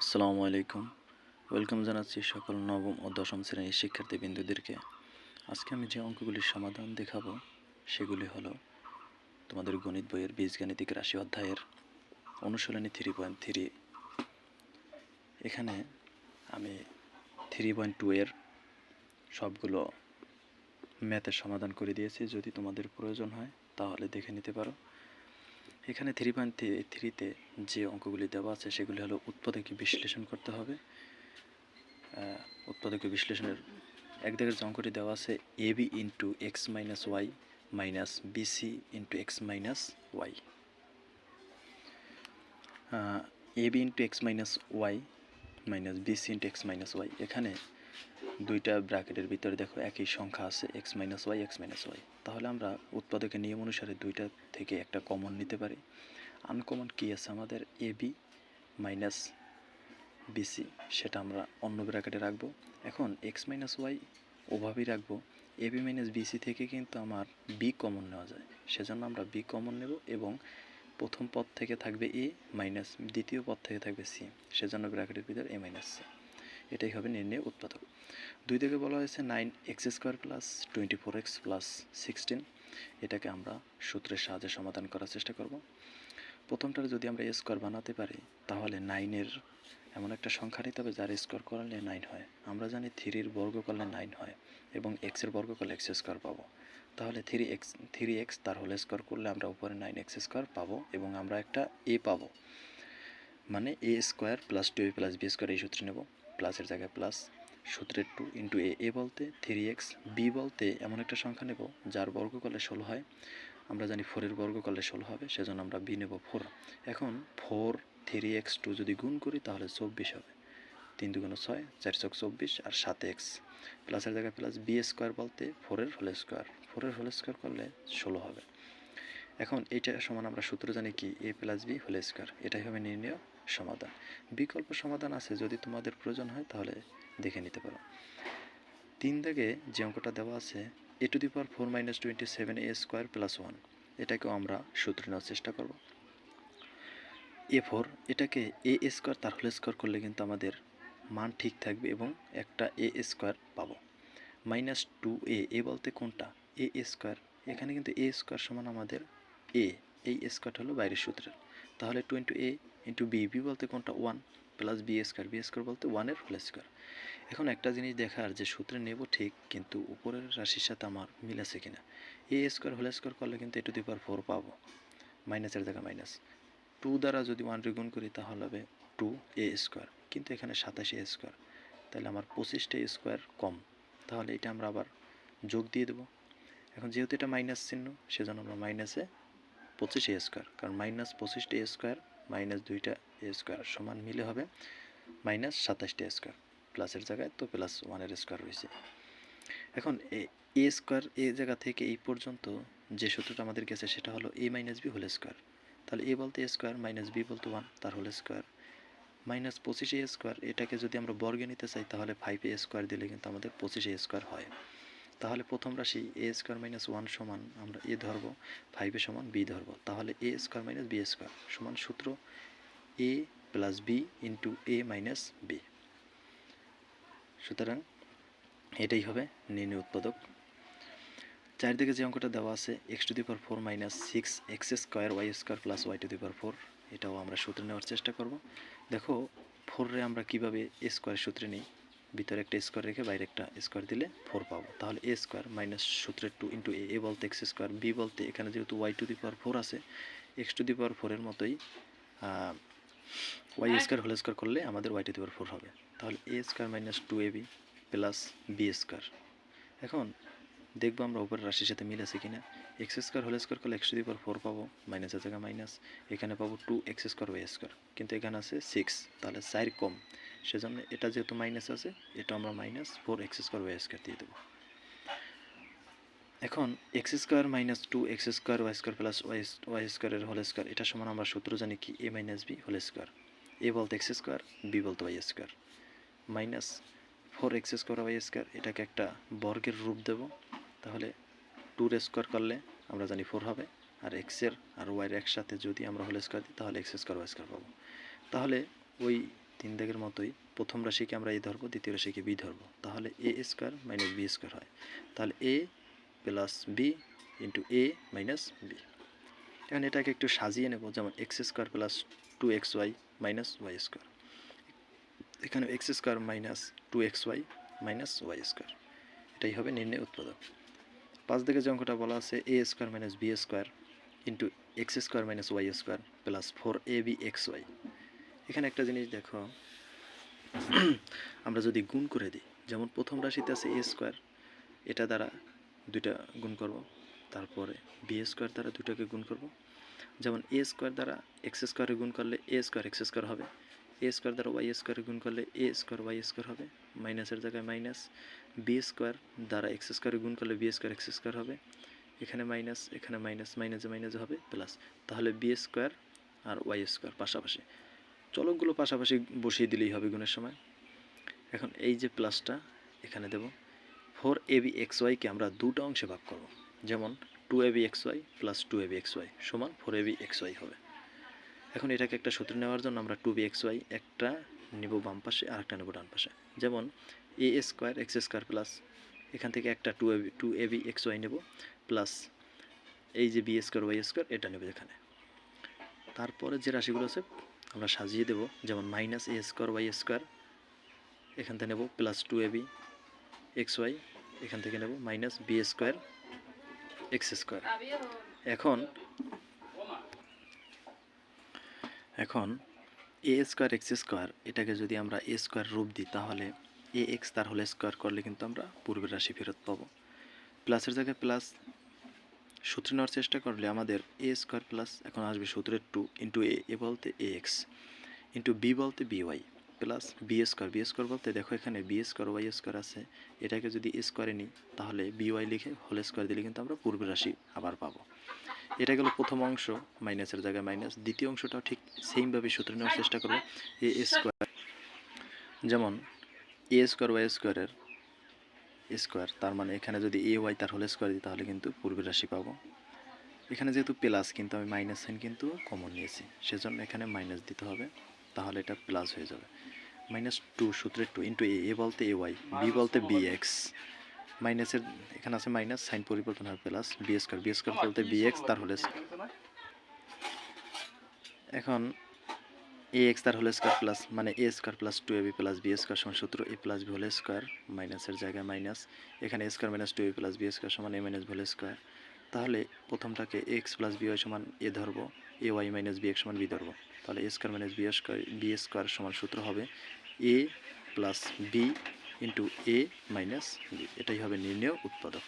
আসসালামু আলাইকুম। ওয়েলকাম জানাচ্ছি সকল নবম ও দশম শ্রেণির শিক্ষার্থী বিন্দুদেরকে আজকে আমি যে অঙ্কগুলির সমাধান দেখাবো, সেগুলি হলো তোমাদের গণিত বইয়ের বীজগাণিতিক রাশি অধ্যায়ের অনুশীলনী থ্রি পয়েন্ট থ্রি এখানে আমি থ্রি পয়েন্ট টু এর সবগুলো ম্যাথের সমাধান করে দিয়েছি। যদি তোমাদের প্রয়োজন হয়, তাহলে দেখে নিতে পারো। এখানে থ্রি পয়েন্ট থ্রিতে যে অঙ্কগুলি দেওয়া আছে সেগুলি হলো উৎপাদকে বিশ্লেষণ করতে হবে। উৎপাদকে বিশ্লেষণের এক দাগের যে অঙ্কটি দেওয়া আছে A B into X minus Y minus BC into X minus Y A B into X minus Y minus BC into X minus Y এখানে দুইটা ব্র্যাকেটের ভিতরে দেখো একই সংখ্যা আছে X minus Y X minus Y তাহলে আমরা উৎপাদকের নিয়ম অনুসারে দুইটা থেকে একটা কমন নিতে পারি। আনকমন কী আছে আমাদের? এ বি মাইনাস বিসি সেটা আমরা অন্য ব্র্যাকেটে রাখব। এখন এক্স মাইনাস ওয়াই ওভাবেই রাখব। এ বি মাইনাস বিসি থেকে কিন্তু আমার বি কমন নেওয়া যায়। সেজন্য আমরা বি কমন নেব এবং প্রথম পদ থেকে থাকবে এ মাইনাস দ্বিতীয় পদ থেকে থাকবে সি সেজন্য ব্র্যাকেটের ভিতর এ মাইনাস সি এটাই হবে নির্ণয় উৎপাদক। দুই থেকে বলা হয়েছে nine X square plus twenty four X plus sixteen এটাকে আমরা সূত্রের সাহায্যে সমাধান করার চেষ্টা করব। প্রথমটার যদি আমরা স্কোয়ার বানাতে পারি, তাহলে নাইনের এমন একটা সংখ্যা নিতে হবে যার স্কোয়ার করলে নাইন হয়। আমরা জানি থ্রির বর্গ করলে নাইন হয় এবং এক্সের বর্গ করলে এক্স স্কোয়ার পাবো। তাহলে থ্রি এক্স থ্রি এক্স তার হোল স্কোয়ার করলে আমরা উপরে নাইন এক্স স্কোয়ার পাবো এবং আমরা একটা এ পাবো। মানে A square plus two A plus B square এই সূত্রে নেব। প্লাসের জায়গায় প্লাস সূত্রের টু ইন্টু এ এ বলতে থ্রি এক্স বি বলতে এমন একটা সংখ্যা নেব যার বর্গ করলে ষোলো হয়। আমরা জানি ফোরের বর্গ করলে ষোলো হবে, সেজন্য আমরা বি নেব ফোর এখন ফোর থ্রি এক্স টু যদি গুণ করি তাহলে চব্বিশ হবে। তিন দুগুণ ছয়, চার ছক চব্বিশ আর সাত এক্স প্লাসের জায়গায় প্লাস বি স্কোয়ার বলতে ফোরের হোল স্কোয়ার ফোরের হোল স্কোয়ার করলে ষোলো হবে। এখন এইটা সমান আমরা সূত্র জানি কি? A plus B whole square এটাই হবে নির্ণয়। সমাধান। বিকল্প সমাধান আছে, যদি তোমাদের প্রয়োজন হয় তাহলে দেখে নিতে পারো। তিন দাগে যে অঙ্কটা দেওয়া আছে A to the power four minus twenty seven A square plus one এটাকেও আমরা সূত্র নেওয়ার চেষ্টা করব। এ ফোর এটাকে এ স্কোয়ার তার হোল স্কোয়ার করলে কিন্তু আমাদের মান ঠিক থাকবে এবং একটা এ স্কোয়ার পাবো। মাইনাস টু এ এ বলতে কোনটা? এ স্কোয়ার এখানে কিন্তু এ স্কোয়ার সমান আমাদের এ এই স্কোয়ারটা হলো বাইরের সূত্রের। তাহলে two into A into B B বলতে কোনটা? One plus B square B square বলতে ওয়ানের হোল স্কোয়ার এখন একটা জিনিস দেখার যে সূত্রে নেব ঠিক, কিন্তু উপরের রাশির সাথে আমার মিল আছে কিনা? এ স্কোয়ার হোল স্কোয়ার করলে কিন্তু এ টু দি পাওয়ার ফোর পাবো। মাইনাসের জায়গায় মাইনাস টু দ্বারা যদি ওয়ান গুণ করি তাহলে হবে টু এ স্কোয়ার কিন্তু এখানে সাতাশ এ স্কোয়ার তাহলে আমার পঁচিশটা স্কোয়ার কম। তাহলে এটা আমরা আবার যোগ দিয়ে দেবো। এখন যেহেতু এটা মাইনাস চিহ্ন, সেজন্য আমরা মাইনাসে পঁচিশ এ স্কোয়ার কারণ মাইনাস পঁচিশটা স্কোয়ার মাইনাস দুইটা এ স্কোয়ার সমান মিলে হবে মাইনাস সাতাশটা স্কোয়ার। প্লাসের জায়গায় তো প্লাস ওয়ানের স্কোয়ার রয়েছে। এখন এ স্কোয়ার এ জায়গা থেকে এই পর্যন্ত যে সূত্রটা আমাদের গেছে সেটা হলো A minus B whole square. তাহলে এ বলতে স্কোয়ার মাইনাস বি বলতে ওয়ান, তার হোল স্কোয়ার। মাইনাস পঁচিশ স্কোয়ার, এটাকে যদি আমরা বর্গে নিতে চাই তাহলে ফাইভ এ স্কোয়ার দিলে কিন্তু আমাদের পঁচিশ স্কোয়ার হয়। তাহলে প্রথম রাশি এ স্কোয়ার মাইনাস ওয়ান সমান আমরা এ ধরবো ফাইভে সমান বি ধরবো। তাহলে A square minus B square সমান সূত্র A plus B into A minus B সুতরাং এটাই হবে নির্ণয় উৎপাদক। চারিদিকে যে অঙ্কটা দেওয়া আছে X to the power four minus six X square Y square plus Y to the power four এটাও আমরা সূত্রে নেওয়ার চেষ্টা করব। দেখো ফোরে আমরা কীভাবে স্কোয়ার সূত্রে নিই? ভিতরে একটা স্কোয়ার রেখে বাইরে একটা স্কোয়ার দিলে ফোর পাবো। তাহলে এ স্কোয়ার মাইনাস সূত্রের টু ইন্টু এ এ বলতে এক্স স্কোয়ার বি বলতে এখানে যেহেতু Y to the power four আছে এক্স টু দি পাওয়ার ফোরের মতোই ওয়াই স্কোয়ার হোল স্কোয়ার করলে আমাদের Y to the power four হবে। তাহলে A square minus two A B plus B square এখন দেখব আমরা উপরের রাশির সাথে মিল আছে কিনা। এক্স স্কোয়ার হোল স্কোয়ার করলে X to the power four পাবো মাইনাসের জায়গায় মাইনাস এখানে পাবো two X square Y square কিন্তু এখানে আছে সিক্স তাহলে সাইড কম। সেজন্য এটা যেহেতু মাইনাস আছে, এটা আমরা minus four X square Y square দিয়ে দেবো। এখন X square minus two X square Y square plus Y Y স্কোয়ারের হোল স্কোয়ার এটা সমান আমরা সূত্র জানি কি? A minus B whole square A বলতে এক্স স্কোয়ার বি বলতে Y square minus four X square Y square এটাকে একটা বর্গের রূপ দেব। তাহলে টুর স্কোয়ার করলে আমরা জানি ফোর হবে, আর এক্সের আর ওয়াইয়ের একসাথে যদি আমরা হোল স্কোয়ার দিই, তাহলে এক্স স্কোয়ার ওয়াই স্কোয়ার পাবো। তাহলে ওই তিন দাগের মতোই প্রথম রাশিকে আমরা এ ধরবো, দ্বিতীয় রাশিকে বি ধরবো। তাহলে A square minus B square হয়। তাহলে A plus B into A minus B. এখন এটাকে একটু সাজিয়ে নেব, যেমন X square plus two X Y minus Y square. এখানে X square minus two X Y minus Y square. এটাই হবে নির্ণয় উৎপাদক। পাঁচ দিকে যে অঙ্কটা বলা আছে, A square minus B square into X square minus Y square plus four A B X Y. এখানে একটা জিনিস দেখো। আমরা যদি গুণ করে দিই, যেমন প্রথম রাশিতে আছে এ স্কোয়ার এটা দ্বারা দুইটা গুণ করব, তারপরে বি স্কোয়ার দ্বারা দুটাকে গুণ করব। যেমন এ স্কোয়ার দ্বারা এক্স স্কোয়ারে গুণ করলে এ স্কোয়ার এক্স স্কোয়ার হবে এ স্কোয়ার দ্বারা ওয়াই স্কোয়ারে গুণ করলে এ স্কোয়ার ওয়াই স্কোয়ার হবে, মাইনাসের জায়গায় মাইনাস বি স্কোয়ার দ্বারা এক্স স্কোয়ারে গুণ করলে বি স্কোয়ার এক্স স্কোয়ার হবে, এখানে মাইনাস এখানে মাইনাস, মাইনাসে মাইনাসে হবে প্লাস তাহলে বি স্কোয়ার আর ওয়াই স্কোয়ার পাশাপাশি। চলকগুলো পাশাপাশি বসিয়ে দিলেই হবে গুণের সময়। এখন এই যে প্লাসটা এখানে দেব। ফোর এ বি এক্স ওয়াইকে আমরা দুটো অংশে ভাগ করব। যেমন two A B X Y plus two A B X Y সমান four A B X Y হবে। এখন এটাকে একটা সূত্র নেওয়ার জন্য আমরা টু বি এক্স ওয়াই একটা নেব বাম পাশে আর একটা নেব ডান পাশে। যেমন A square X square plus এখান থেকে একটা two A two A B X Y নেব প্লাস এই যে বি স্কোয়ার ওয়াই স্কোয়ার এটা নেব এখানে। তারপরে যে রাশিগুলো আছে আমরা সাজিয়ে দেব, যেমন minus A square Y square এখান থেকে নেব plus two A B X Y এখান থেকে নেব minus B square X square এখন এখন এ স্কোয়ার এক্স স্কোয়ার এটাকে যদি আমরা এ স্কোয়ার রূপ দিই, তাহলে এ এক্স তার হলে স্কোয়ার করলে কিন্তু আমরা পূর্বের রাশি ফেরত পাবো। প্লাসের জায়গায় প্লাস সূত্র নেওয়ার চেষ্টা করলে আমাদের এ স্কোয়ার প্লাস এখন আসবে সূত্রের টু ইন্টু এ এ বলতে এ এক্স ইন্টু বি বলতে B Y plus B square B square বলতে দেখো এখানে বি স্কোয়ার ওয়াই স্কোয়ার আছে, এটাকে যদি স্কোয়ারে নিই, তাহলে বি ওয়াই লিখে হোল স্কোয়ার দিলে কিন্তু আমরা পূর্বের রাশি আবার পাবো। এটা গেল প্রথম অংশ মাইনাসের জায়গায় মাইনাস দ্বিতীয় অংশটাও ঠিক সেমভাবে সূত্র নেওয়ার চেষ্টা করব এ স্কোয়ার যেমন এ স্কোয়ার ওয়াই স্কোয়ারের স্কোয়ার তার মানে এখানে যদি এ ওয়াই তার হোল স্কোয়ার দিই তাহলে কিন্তু পূর্বের রাশি পাবো। এখানে যেহেতু প্লাস কিন্তু আমি মাইনাস সাইন কিন্তু কমন নিয়েছি সেজন্য এখানে মাইনাস দিতে হবে তাহলে এটা প্লাস হয়ে যাবে। মাইনাস টু সূত্রে টু ইন্টু এ এ বলতে এ ওয়াই বি বলতে বি এক্স মাইনাসের এখানে আছে মাইনাস সাইন পরিবর্তন হবে plus B square B square বলতে বি এক্স তার হোল এখন এ এক্স তার হোল স্কোয়ার প্লাস মানে A square plus two A B plus B square সমান সূত্র A plus B whole square মাইনাসের জায়গায় মাইনাস এখানে A square minus two A plus B square সমান এ মাইনাস হোল স্কোয়ার তাহলে প্রথমটাকে এক্স প্লাস বি ওয়াই সমান A ধরবো A Y minus B X সমান বি ধরবো, তাহলে A square minus B square B square সমান সূত্র হবে A plus B into A minus B এটাই হবে নির্ণয় উৎপাদক।